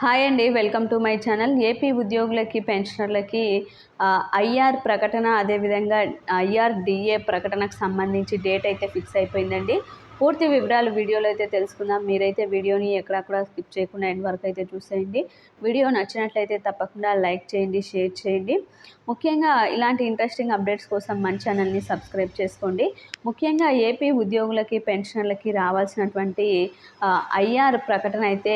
Hi అండి welcome to my channel. AP ఉద్యోగులకి పెన్షనర్లకి ఐఆర్ ప్రకటన అదేవిధంగా ఐఆర్ డిఏ ప్రకటనకు సంబంధించి డేట్ అయితే ఫిక్స్ అయిపోయిందండి. పూర్తి వివరాలు వీడియోలో అయితే తెలుసుకుందాం. మీరైతే వీడియోని ఎక్కడక్కడ స్కిప్ చేయకుండా ఎండ్ వరకు అయితే చూసేయండి. వీడియో నచ్చినట్లయితే తప్పకుండా లైక్ చేయండి షేర్ చేయండి. ముఖ్యంగా ఇలాంటి ఇంట్రెస్టింగ్ అప్డేట్స్ కోసం మన ఛానల్ని సబ్స్క్రైబ్ చేసుకోండి. ముఖ్యంగా ఏపీ ఉద్యోగులకి పెన్షనర్లకి రావాల్సినటువంటి ఐఆర్ ప్రకటన అయితే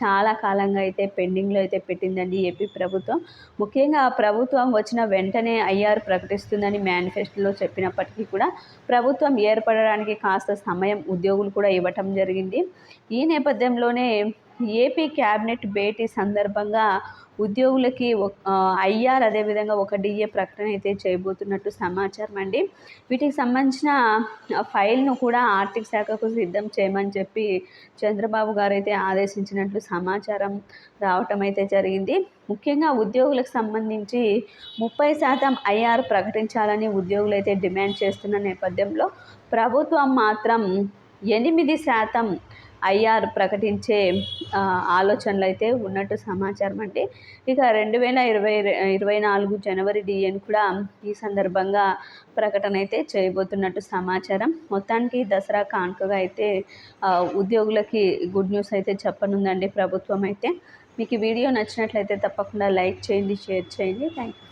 చాలా కాలంగా అయితే పెండింగ్లో అయితే పెట్టిందండి ఏపీ ప్రభుత్వం. ముఖ్యంగా ప్రభుత్వం వచ్చిన వెంటనే ఐఆర్ ప్రకటిస్తుందని మేనిఫెస్టోలో చెప్పినప్పటికీ కూడా ప్రభుత్వం ఏర్పడడానికి కాస్త సమయం ఉద్యోగులు కూడా ఇవ్వటం జరిగింది. ఈ నేపథ్యంలోనే ఏపీ క్యాబినెట్ భేటీ సందర్భంగా ఉద్యోగులకి ఐఆర్ అదేవిధంగా ఒక డిఏ ప్రకటన అయితే చేయబోతున్నట్టు సమాచారం అండి. వీటికి సంబంధించిన ఫైల్ను కూడా ఆర్థిక శాఖకు సిద్ధం చేయమని చెప్పి చంద్రబాబు గారు అయితే ఆదేశించినట్లు సమాచారం రావటం అయితే జరిగింది. ముఖ్యంగా ఉద్యోగులకు సంబంధించి ముప్పై శాతం ఐఆర్ ప్రకటించాలని ఉద్యోగులు అయితే డిమాండ్ చేస్తున్న నేపథ్యంలో ప్రభుత్వం మాత్రం ఎనిమిది శాతం ఐఆర్ ప్రకటించే ఆలోచనలు అయితే ఉన్నట్టు సమాచారం అంటే ఇక రెండు వేల ఇరవై ఇరవై నాలుగు జనవరి డిఎన్ కూడా ఈ సందర్భంగా ప్రకటన అయితే చేయబోతున్నట్టు సమాచారం. మొత్తానికి దసరా కానుకగా అయితే ఉద్యోగులకి గుడ్ న్యూస్ అయితే చెప్పనుందండి ప్రభుత్వం అయితే. మీకు వీడియో నచ్చినట్లయితే తప్పకుండా లైక్ చేయండి షేర్ చేయండి. Thank you